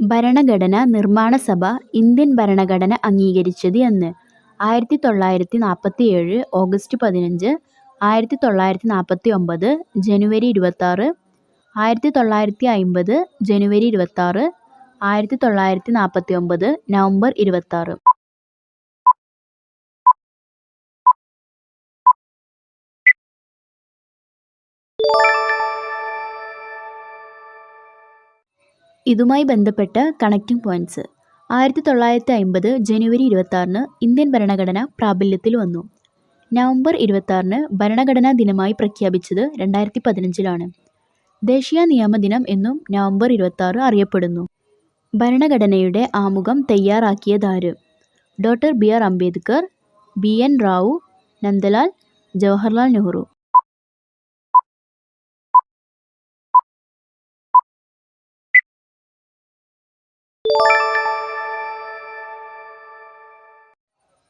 ഭരണഘടനാ നിർമ്മാണ സഭ ഇന്ത്യൻ ഭരണഘടന അംഗീകരിച്ചത് എന്ന്. ആയിരത്തി തൊള്ളായിരത്തി നാൽപ്പത്തി ഏഴ് ഓഗസ്റ്റ് പതിനഞ്ച് ആയിരത്തി തൊള്ളായിരത്തി നാൽപ്പത്തി ഒമ്പത് ജനുവരി ഇരുപത്താറ് ആയിരത്തി തൊള്ളായിരത്തി അമ്പത് ജനുവരി ഇരുപത്താറ് ആയിരത്തി തൊള്ളായിരത്തി നാൽപ്പത്തി ഒമ്പത് നവംബർ ഇരുപത്താറ്. ഇതുമായി ബന്ധപ്പെട്ട കണക്റ്റിംഗ് പോയിന്റ്സ്. ആയിരത്തി തൊള്ളായിരത്തി അമ്പത് ജനുവരി ഇരുപത്താറിന് ഇന്ത്യൻ ഭരണഘടന പ്രാബല്യത്തിൽ വന്നു. നവംബർ ഇരുപത്താറിന് ഭരണഘടനാ ദിനമായി പ്രഖ്യാപിച്ചത് രണ്ടായിരത്തി പതിനഞ്ചിലാണ് ദേശീയ നിയമ ദിനം എന്നും നവംബർ ഇരുപത്താറ് അറിയപ്പെടുന്നു. ഭരണഘടനയുടെ ആമുഖം തയ്യാറാക്കിയതാര്? Doctor B R Ambedkar B N Rao Nandalal Jawaharlal Nehru.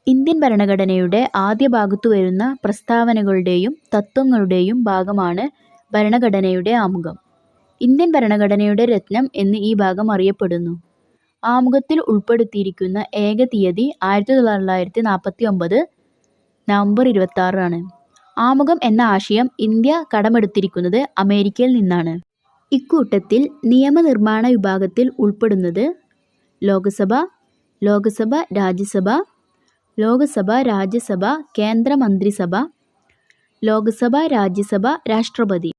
Indian ഭരണഘടനയുടെ ആദ്യ ഭാഗത്തു വരുന്ന പ്രസ്താവനകളുടെയും തത്വങ്ങളുടെയും ഭാഗമാണ് ഭരണഘടനയുടെ ആമുഖം. ഇന്ത്യൻ ഭരണഘടനയുടെ രത്നം എന്ന് ഈ ഭാഗം അറിയപ്പെടുന്നു. ആമുഖത്തിൽ ഉൾപ്പെടുത്തിയിരിക്കുന്ന ഏക തീയതി ആയിരത്തി തൊള്ളായിരത്തി നാൽപ്പത്തി ഒമ്പത് നവംബർ ഇരുപത്തി ആമുഖം എന്ന ആശയം ഇന്ത്യ കടമെടുത്തിരിക്കുന്നത് അമേരിക്കയിൽ നിന്നാണ്. ഇക്കൂട്ടത്തിൽ നിയമനിർമ്മാണ വിഭാഗത്തിൽ ഉൾപ്പെടുന്നത് ലോകസഭ ലോകസഭ രാജ്യസഭ ലോകസഭ രാജ്യസഭ കേന്ദ്രമന്ത്രിസഭ ലോകസഭ രാജ്യസഭ രാഷ്ട്രപതി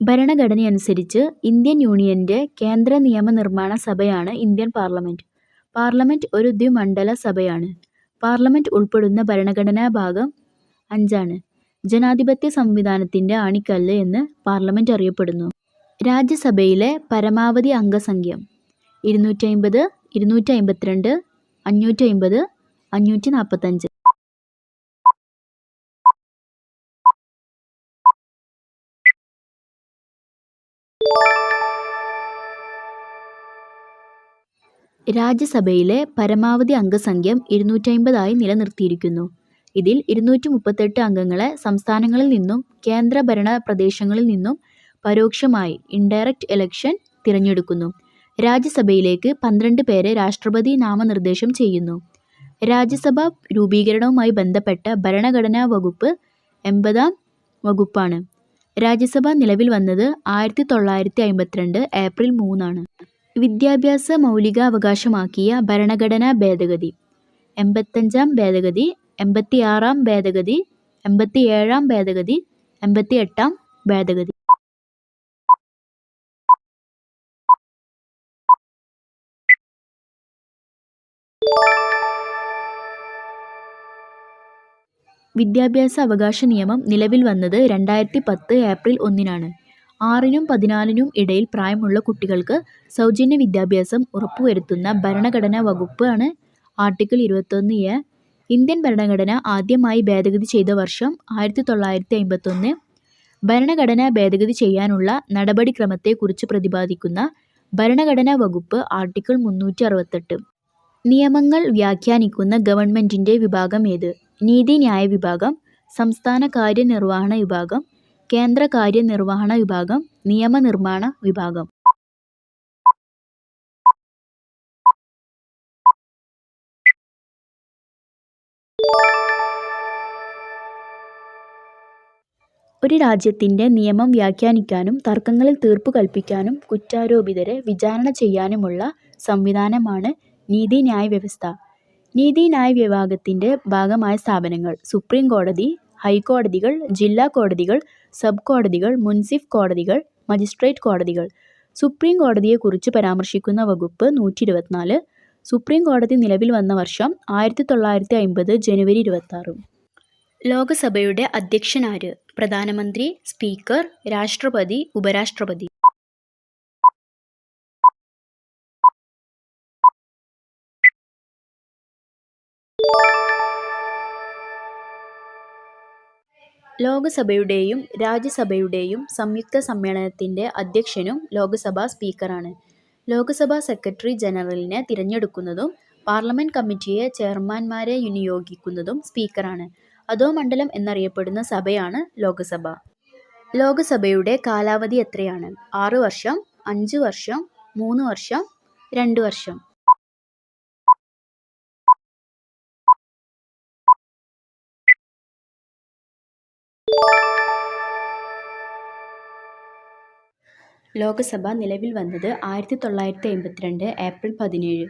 ഭരണഘടനയനുസരിച്ച് ഇന്ത്യൻ യൂണിയന്റെ കേന്ദ്ര നിയമനിർമ്മാണ സഭയാണ് ഇന്ത്യൻ പാർലമെന്റ്. പാർലമെന്റ് ഒരു ദ്വിമണ്ഡല സഭയാണ്. പാർലമെന്റ് ഉൾപ്പെടുന്ന ഭരണഘടനാ ഭാഗം അഞ്ചാണ്. ജനാധിപത്യ സംവിധാനത്തിന്റെ ആണിക്കല്ല് എന്ന് പാർലമെന്റ് അറിയപ്പെടുന്നു. രാജ്യസഭയിലെ പരമാവധി അംഗസംഖ്യ ഇരുന്നൂറ്റമ്പത്, ഇരുന്നൂറ്റി അമ്പത്തിരണ്ട് അഞ്ഞൂറ്റി അമ്പത് അഞ്ഞൂറ്റി നാൽപ്പത്തഞ്ച്. രാജ്യസഭയിലെ പരമാവധി അംഗസംഖ്യം ഇരുന്നൂറ്റി അമ്പതായി നിലനിർത്തിയിരിക്കുന്നു. ഇതിൽ ഇരുന്നൂറ്റി മുപ്പത്തെട്ട് അംഗങ്ങളെ സംസ്ഥാനങ്ങളിൽ നിന്നും കേന്ദ്രഭരണ പ്രദേശങ്ങളിൽ നിന്നും പരോക്ഷമായി ഇൻഡയറക്റ്റ് ഇലക്ഷൻ) തിരഞ്ഞെടുക്കുന്നു. രാജ്യസഭയിലേക്ക് പന്ത്രണ്ട് പേരെ രാഷ്ട്രപതി നാമനിർദ്ദേശം ചെയ്യുന്നു. രാജ്യസഭ രൂപീകരണവുമായി ബന്ധപ്പെട്ട ഭരണഘടനാ വകുപ്പ് എൺപതാം വകുപ്പാണ്. രാജ്യസഭ നിലവിൽ വന്നത് ആയിരത്തി തൊള്ളായിരത്തി അമ്പത്തിരണ്ട് ഏപ്രിൽ മൂന്നാണ്. വിദ്യാഭ്യാസ മൗലികാവകാശമാക്കിയ ഭരണഘടനാ ഭേദഗതി. എൺപത്തഞ്ചാം ഭേദഗതി, എൺപത്തിയാറാം ഭേദഗതി, എൺപത്തിയേഴാം ഭേദഗതി, എൺപത്തിയെട്ടാം ഭേദഗതി. വിദ്യാഭ്യാസ അവകാശ നിയമം നിലവിൽ വന്നത് രണ്ടായിരത്തി പത്ത് ഏപ്രിൽ ഒന്നിനാണ്. ആറിനും പതിനാലിനും ഇടയിൽ പ്രായമുള്ള കുട്ടികൾക്ക് സൗജന്യ വിദ്യാഭ്യാസം ഉറപ്പുവരുത്തുന്ന ഭരണഘടനാ വകുപ്പാണ് ആർട്ടിക്കിൾ ഇരുപത്തൊന്ന് എ. ഇന്ത്യൻ ഭരണഘടന ആദ്യമായി ഭേദഗതി ചെയ്ത വർഷം ആയിരത്തി തൊള്ളായിരത്തി അമ്പത്തൊന്ന്. ഭരണഘടന ഭേദഗതി ചെയ്യാനുള്ള നടപടിക്രമത്തെക്കുറിച്ച് പ്രതിപാദിക്കുന്ന ഭരണഘടനാ വകുപ്പ് ആർട്ടിക്കിൾ മുന്നൂറ്റി അറുപത്തെട്ട്. നിയമങ്ങൾ വ്യാഖ്യാനിക്കുന്ന ഗവൺമെന്റിന്റെ വിഭാഗം ഏത്? നീതിന്യായ വിഭാഗം, സംസ്ഥാന കാര്യനിർവഹണ വിഭാഗം, കേന്ദ്ര കാര്യനിർവഹണ വിഭാഗം, നിയമനിർമ്മാണ വിഭാഗം. ഒരു രാജ്യത്തിന്റെ നിയമം വ്യാഖ്യാനിക്കാനും തർക്കങ്ങളിൽ തീർപ്പു കൽപ്പിക്കാനും കുറ്റാരോപിതരെ വിചാരണ ചെയ്യാനുമുള്ള സംവിധാനമാണ് നീതി ന്യായ വ്യവസ്ഥ. നീതി ന്യായ വിഭാഗത്തിന്റെ ഭാഗമായ സ്ഥാപനങ്ങൾ സുപ്രീം കോടതി, ഹൈക്കോടതികൾ, ജില്ലാ കോടതികൾ, സബ് കോടതികൾ, മുൻസിഫ് കോടതികൾ, മജിസ്ട്രേറ്റ് കോടതികൾ. സുപ്രീം കോടതിയെക്കുറിച്ച് പരാമർശിക്കുന്ന വകുപ്പ് നൂറ്റി ഇരുപത്തിനാല് സുപ്രീം കോടതി നിലവിൽ വന്ന വർഷം ആയിരത്തി തൊള്ളായിരത്തി അമ്പത് ജനുവരി ഇരുപത്താറ്. ലോകസഭയുടെ അധ്യക്ഷനാര്? പ്രധാനമന്ത്രി, സ്പീക്കർ, രാഷ്ട്രപതി, ഉപരാഷ്ട്രപതി. ലോകസഭയുടെയും രാജ്യസഭയുടെയും സംയുക്ത സമ്മേളനത്തിന്റെ അധ്യക്ഷനും ലോകസഭാ സ്പീക്കറാണ്. ലോകസഭാ സെക്രട്ടറി ജനറലിനെ തിരഞ്ഞെടുക്കുന്നതും പാർലമെന്റ് കമ്മിറ്റിയെ ചെയർമാൻമാരെ നിയോഗിക്കുന്നതും സ്പീക്കറാണ്. അധോമണ്ഡലം എന്നറിയപ്പെടുന്ന സഭയാണ് ലോകസഭ. ലോകസഭയുടെ കാലാവധി എത്രയാണ്? ആറ് വർഷം, അഞ്ച് വർഷം, മൂന്ന് വർഷം, രണ്ട് വർഷം. ലോകസഭ നിലവിൽ വന്നത് ആയിരത്തി തൊള്ളായിരത്തി അമ്പത്തിരണ്ട് ഏപ്രിൽ പതിനേഴ്.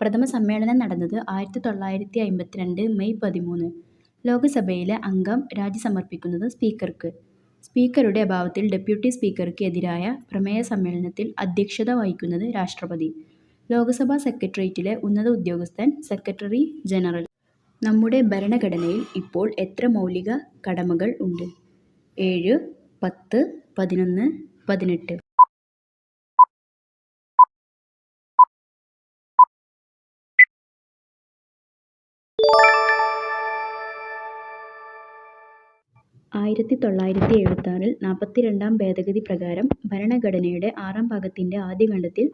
പ്രഥമ സമ്മേളനം നടന്നത് ആയിരത്തി തൊള്ളായിരത്തി അമ്പത്തിരണ്ട് മെയ് പതിമൂന്ന്. ലോകസഭയിലെ അംഗം രാജി സമർപ്പിക്കുന്നത് സ്പീക്കർക്ക്. സ്പീക്കറുടെ അഭാവത്തിൽ ഡെപ്യൂട്ടി സ്പീക്കർക്ക് എതിരായ പ്രമേയ സമ്മേളനത്തിൽ അധ്യക്ഷത വഹിക്കുന്നത് രാഷ്ട്രപതി. ലോക്സഭാ സെക്രട്ടേറിയറ്റിലെ ഉന്നത ഉദ്യോഗസ്ഥൻ സെക്രട്ടറി ജനറൽ. നമ്മുടെ ഭരണഘടനയിൽ ഇപ്പോൾ എത്ര മൗലിക കടമകൾ ഉണ്ട്? ഏഴ്, പത്ത്, പതിനൊന്ന്, പതിനെട്ട്. ആയിരത്തി തൊള്ളായിരത്തി എഴുപത്താറിൽ നാൽപ്പത്തിരണ്ടാം ഭേദഗതി പ്രകാരം ഭരണഘടനയുടെ ആറാം ഭാഗത്തിന്റെ ആദ്യ ഖണ്ഡത്തിൽ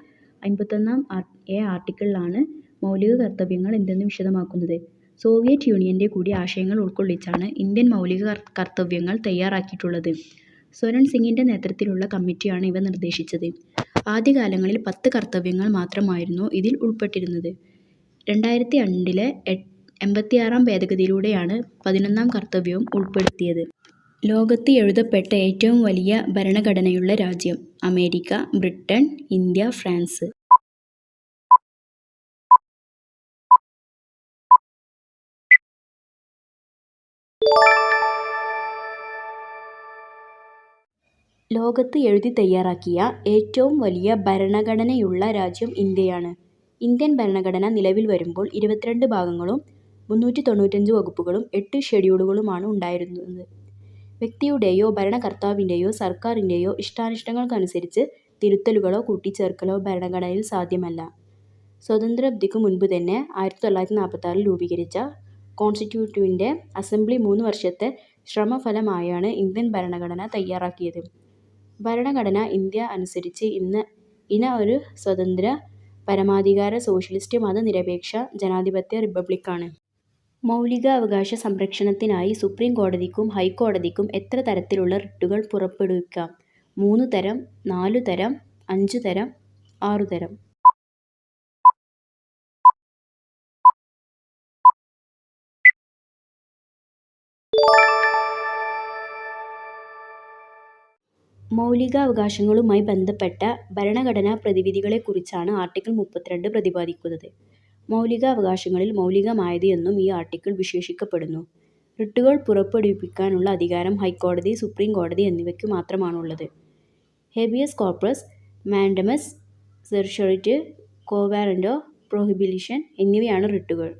അമ്പത്തൊന്നാം എ ആർട്ടിക്കിളിലാണ് മൗലിക കർത്തവ്യങ്ങൾ എന്തെന്ന് വിശദമാക്കുന്നത്. സോവിയറ്റ് യൂണിയന്റെ കൂടി ആശയങ്ങൾ ഉൾക്കൊള്ളിച്ചാണ് ഇന്ത്യൻ മൗലിക കർത്തവ്യങ്ങൾ തയ്യാറാക്കിയിട്ടുള്ളത്. സ്വരൺ സിങ്ങിന്റെ നേതൃത്വത്തിലുള്ള കമ്മിറ്റിയാണ് ഇവ നിർദ്ദേശിച്ചത്. ആദ്യകാലങ്ങളിൽ പത്ത് കർത്തവ്യങ്ങൾ മാത്രമായിരുന്നു ഇതിൽ ഉൾപ്പെട്ടിരുന്നത്. രണ്ടായിരത്തി രണ്ടിലെ എൺപത്തിയാറാം ഭേദഗതിയിലൂടെയാണ് പതിനൊന്നാം കർത്തവ്യവും ഉൾപ്പെടുത്തിയത്. ലോകത്ത് എഴുതപ്പെട്ട ഏറ്റവും വലിയ ഭരണഘടനയുള്ള രാജ്യം? America, Britain, India, France. ലോകത്ത് എഴുതി തയ്യാറാക്കിയ ഏറ്റവും വലിയ ഭരണഘടനയുള്ള രാജ്യം ഇന്ത്യയാണ്. ഇന്ത്യൻ ഭരണഘടന നിലവിൽ വരുമ്പോൾ ഇരുപത്തിരണ്ട് ഭാഗങ്ങളും മുന്നൂറ്റി തൊണ്ണൂറ്റഞ്ച് വകുപ്പുകളും എട്ട് ഷെഡ്യൂളുകളുമാണ് ഉണ്ടായിരുന്നത്. വ്യക്തിയുടെയോ ഭരണകർത്താവിന്റെയോ സർക്കാരിന്റെയോ ഇഷ്ടാനിഷ്ടങ്ങൾക്കനുസരിച്ച് തിരുത്തലുകളോ കൂട്ടിച്ചേർക്കലോ ഭരണഘടനയിൽ സാധ്യമല്ല. സ്വാതന്ത്ര്യാനന്തരത്തിനു മുൻപുതന്നെ ആയിരത്തി തൊള്ളായിരത്തി നാൽപ്പത്താറിൽ രൂപീകരിച്ച കോൺസ്റ്റിറ്റ്യൂട്ടിവിന്റെ അസംബ്ലി മൂന്ന് വർഷത്തെ ശ്രമഫലമായാണ് ഇന്ത്യൻ ഭരണഘടന തയ്യാറാക്കിയത്. ഭരണഘടന ഇന്ത്യ അനുസരിച്ച് ഇന ഒരു സ്വതന്ത്ര, പരമാധികാര, സോഷ്യലിസ്റ്റ്, മതനിരപേക്ഷ ജനാധിപത്യ റിപ്പബ്ലിക്കാണ്. മൗലികാവകാശ സംരക്ഷണത്തിനായി സുപ്രീം കോടതിക്കും ഹൈക്കോടതിക്കും എത്ര തരത്തിലുള്ള റിട്ടുകൾ പുറപ്പെടുവിക്കാം? മൂന്ന് തരം, നാലു തരം, അഞ്ചു തരം, ആറു തരം. മൗലികാവകാശങ്ങളുമായി ബന്ധപ്പെട്ട ഭരണഘടനാ പ്രതിവിധികളെക്കുറിച്ചാണ് ആർട്ടിക്കിൾ മുപ്പത്തിരണ്ട് പ്രതിപാദിക്കുന്നത്. മൗലികാവകാശങ്ങളിൽ മൗലികമായത് എന്നും ഈ ആർട്ടിക്കിൾ വിശേഷിക്കപ്പെടുന്നു. റിട്ടുകൾ പുറപ്പെടുവിപ്പിക്കാനുള്ള അധികാരം ഹൈക്കോടതി, സുപ്രീം കോടതി എന്നിവയ്ക്കു മാത്രമാണുള്ളത്. Habeas corpus, mandamus, certiorari, quo warranto, prohibition എന്നിവയാണ് റിട്ടുകൾ.